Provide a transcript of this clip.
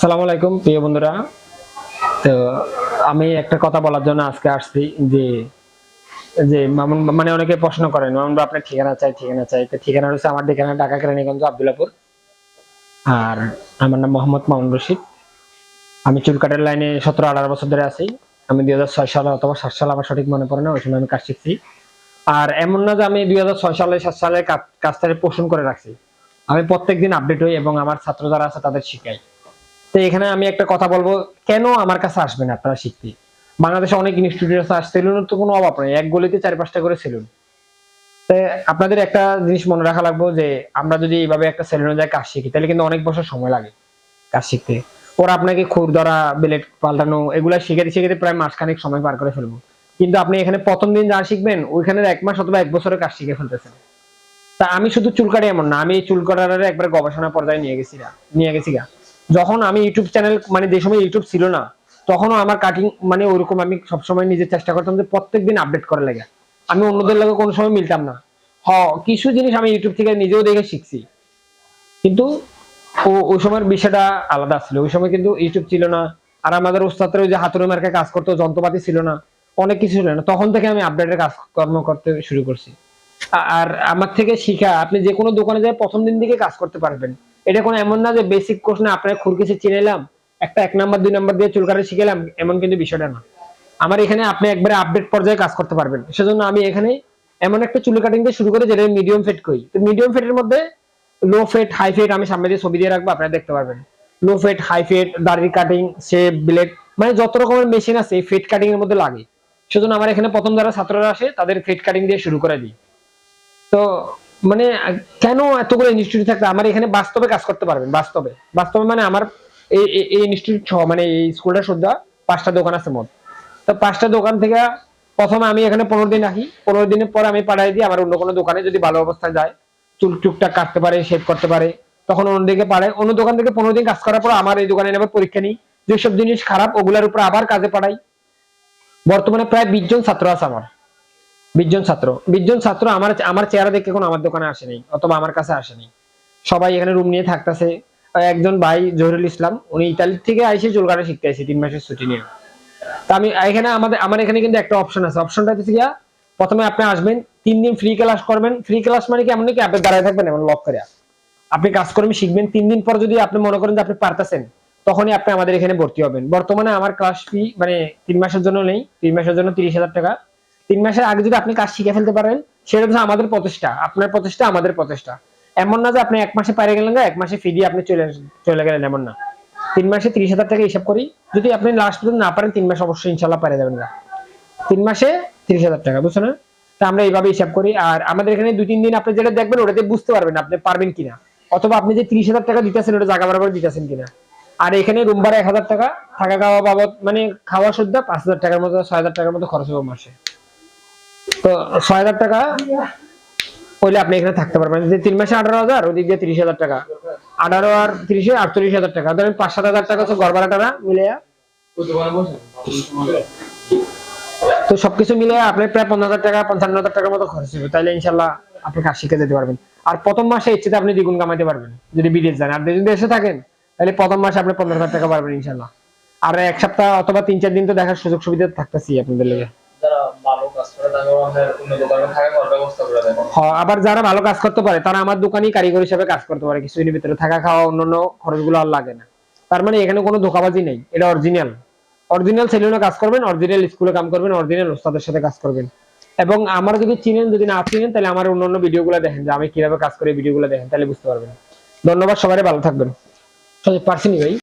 আসসালামু আলাইকুম, প্রিয় বন্ধুরা। তো, আমি একটা কথা বলার জন্য আজকে আসছি যে যে মামুন- মানে অনেকে প্রশ্ন করেন, মামুন আপনার ঠিকানা চাই ঠিকানা চাই। তো ঠিকানা হচ্ছে আমার ঠিকানা, ঢাকা কেরানীগঞ্জ, আব্দুল্লাপুর। আর আমার নাম মোহাম্মদ মামুন রশিদ। আমি চুলকাটের লাইনে সতেরো, আঠারো বছর ধরে আছি। আমি দুই হাজার ছয় সালে অথবা সাত সালে আমার সঠিক মনে পড়ে না, ওই সময় আমি কাজ শিখছি। আর এমন না যে আমি দুই হাজার ছয় সালে, সাত সালে কাজ- কাজটাকে পোষণ করে রাখছি। আমি প্রত্যেকদিন আপডেট হই এবং আমার ছাত্র যারা আছে তাদের শিখাই। তো এখানে আমি একটা কথা বলব, কেন আমার কাছে আসবেন আপনারা শিখতে? বাংলাদেশে অনেক ইনস্টিটিউট আছে আর সেলুনের তো কোনো অভাব নেই, এক গলিতে চার পাঁচটা করে সেলুন। তো আপনাদের একটা জিনিস মনে রাখা লাগবে যে, আমরা যদি এইভাবে একটা সেলুনে যাই কাজ শিখি, তাহলে কিন্তু অনেক বছর সময় লাগে কাজ শিখতে। ওরা আপনাকে খুর ধরা বেলেট পাল্টানো, এগুলা শিখেতে শিখেতে প্রায় মাসখানেক সময় পার করে ফেলব। কিন্তু আপনি এখানে প্রথম দিন যা শিখবেন ওইখানে এক মাস অথবা এক বছরের কাজ শিখে ফেলতেছেন। তা আমি শুধু চুল কাটি এমন না, আমি চুল কাটার একবার গবেষণা পর্যায়ে নিয়ে গেছি নিয়ে গেছি গা। যখন আমি ইউটিউব চ্যানেল মানে যে সময় ইউটিউব ছিল না, তখনও আমার কাটিং মানে ওরকম আমি সবসময় নিজের চেষ্টা করতাম যে প্রত্যেকদিন আপডেট করা লাগে। আমি অন্যদের লগে কোনো সময় মিলতাম না। হ, কিছু জিনিস আমি ইউটিউব থেকে নিজেও দেখে শিখছি। কিন্তু ও- ওই সময়ের বিষয়টা আলাদা ছিল। ওই সময় কিন্তু ইউটিউব ছিল না। আর আমাদের ওস্তাদরা ওই যে হাতুড়ি মার্কে কাজ করতো, যন্ত্রপাতি ছিল না। অনেক কিছু ছিল না। তখন থেকে আমি আপডেটের কাজ কর্ম করতে শুরু করছি। আর আমার থেকে শিখা, আপনি যে কোনো দোকানে যায় প্রথম দিন থেকে কাজ করতে পারবেন। এটা কোনো এমন না যে বেসিক কোর্স না আপনার খুরকিসে চিনেলাম একটা এক নাম্বার দুই নাম্বার দিয়ে চুল কাটা শিখেলাম এমন কিন্তু বিষয়টা না। আমার এখানে আপনি একবারে আপডেট পর্যায়ে কাজ করতে পারবেন। সেজন্য আমি এখানে এমন একটা চুল কাটিং দিয়ে শুরু করে যেটা মিডিয়াম ফেট করি। তো মিডিয়াম ফেটের মধ্যে লো ফেট হাই ফেট আমি সামনে দিয়ে ছবি দিয়ে রাখব, আপনারা দেখতে পারবেন। লো ফেট হাই ফেট দাড়ি কাটিং শেপ ব্লেড মানে যত রকমের মেশিন আছে এই ফেট কাটিং এর মধ্যে লাগে। সেজন্য আমার এখানে প্রথম যারা ছাত্ররা আসে, তাদের ফেট কাটিং দিয়ে শুরু করে দিই। তো মানে কেন এতগুলো ইনস্টিটিউট থাকতে আমার এখানে বাস্তবে কাজ করতে পারবেন? বাস্তবে। বাস্তবে মানে আমার এই, এই- ইনস্টিটিউট সহ মানে এই স্কুলটা সুদ্ধা পাঁচটা দোকান আছে মোট। তো পাঁচটা দোকান থেকে প্রথমে আমি এখানে পনেরো দিন রাখি। পনেরো দিনের পর আমি পাঠাই দিই আমার অন্য কোনো দোকানে যদি ভালো অবস্থায় যায়, চুল, টুকটাক কাটতে পারে শেভ করতে পারে, তখন অন্যদিকে পাঠায় অন্য দোকান থেকে পনেরো দিন কাজ করার পর আমার এই দোকানে আবার পরীক্ষা নিই। যেসব জিনিস খারাপ, ওগুলোর উপর আবার কাজে পাঠাই। বর্তমানে প্রায় বিশ জন ছাত্র আছে আমার। বিশ জন ছাত্র। বিশ জন ছাত্র আমার আমার চেহারা দেখে কোনো আমার দোকানে আসেনি অথবা আমার কাছে আসেনি সবাই এখানে রুম নিয়ে থাকতেছে। একজন ভাই জহিরুল ইসলাম, উনি ইতালি থেকে আইসে চুল কাটা শিখতে তিন মাসের ছুটি নিয়ে। তা আমি এখানে আমাদের, আমার এখানে কিন্তু একটা অপশন আছে। অপশনটা হচ্ছে গিয়া, প্রথমে আপনি আসবেন, তিন দিন ফ্রি ক্লাস করবেন। ফ্রি ক্লাস মানে কি এমন কি আপনি দাঁড়ায় থাকবেন এমন লক করে আপনি কাজকর্মে শিখবেন, তিন দিন পর যদি আপনি মনে করেন যে আপনি পারতেছেন, তখনই আপনি আমাদের এখানে ভর্তি হবেন। বর্তমানে আমার ক্লাস ফি মানে তিন মাসের জন্য নেই, তিন মাসের জন্য তিরিশ হাজার টাকা। তিন মাসের আগে যদি আপনি কাজ শিখে ফেলতে পারেন, সেটা হচ্ছে আমাদের প্রচেষ্টা। আপনার প্রচেষ্টা, আমাদের প্রচেষ্টা। এমন না যে আপনি এক মাসে পারে গেলেন এক মাসে ফি দিয়ে আপনি চলে চলে গেলেন, এমন না। তিন মাসে তিরিশ হাজার টাকা হিসাব করি, যদি আপনি লাস্ট পর্যন্ত না পারেন, তিন মাসে অবশ্যই ইনশাল্লাহ পারে যাবেন না তিন মাসে তিরিশ হাজার টাকা, বুঝছ না? তা আমরা এইভাবে হিসাব করি, আর আমাদের এখানে দুই, তিন দিন আপনি যেটা দেখবেন, ওটাতে বুঝতে পারবেন আপনি পারবেন কিনা। অথবা আপনি যে তিরিশ হাজার টাকা দিতেছেন, ওটা জায়গা বরাবর দিতেছেন কিনা। আর এখানে রুম ভাড়া এক হাজার টাকা, থাকা খাওয়া বাবদ মানে খাওয়া সুদ্ধা পাঁচ হাজার টাকার মতো, ছয় হাজার টাকার মতো খরচ হবে মাসে। ছয় হাজার টাকা হইলে আপনি এখানে থাকতে পারবেন। যে তিন মাসে আঠারো হাজার, ওদিক দিয়ে তিরিশ হাজার টাকা। আঠারো আর তিরিশে আটচল্লিশ হাজার টাকা। ধরেন পাঁচ সাত হাজার টাকা হচ্ছে ঘর ভাড়া টাড়া মিলে তো সবকিছু মিলে প্রায় পনেরো হাজার টাকা, পঞ্চান্ন হাজার টাকার মতো খরচ হবে তাহলে ইনশাল্লাহ আপনি কাজ শিখে যেতে পারবেন। আর প্রথম মাসে ইচ্ছেতে আপনি দ্বিগুণ কামাইতে পারবেন, যদি বিদেশ যান। আর যদি দেশে থাকেন তাহলে প্রথম মাসে আপনি পনেরো হাজার টাকা পারবেন ইনশাল্লাহ আর এক সপ্তাহ অথবা তিন চার দিন তো দেখার সুযোগ সুবিধা থাকতেছি আপনাদের লেগে। যারা ভালো কাজ করে তাদের আমাদের অন্য দোকানে থাকা খাওয়ার ব্যবস্থা করে দেবেন হ, আবার যারা ভালো কাজ করতে পারে তারা আমার দোকানেই কারিগর হিসেবে কাজ করতে পারে। কিছুদিনের ভিতরে থাকা খাওয়া অন্যান্য খরচগুলো আর লাগে না। তার মানে এখানে কোনো ধোকাবাজি নেই। এটা অরিজিনাল অরিজিনাল সেলুনে কাজ করবেন অরিজিনাল স্কুলে কাম করবেন অরিজিনাল ওস্তাদের সাথে কাজ করবেন। এবং আমার যদি চিনেন যদি না চিনেন তাহলে আমার অন্যান্য ভিডিওগুলো দেখেন যে আমি কীভাবে কাজ করি ভিডিওগুলো দেখেন তাহলে বুঝতে পারবেন। ধন্যবাদ সবাই ভালো থাকবেন। পারছিনি ভাই।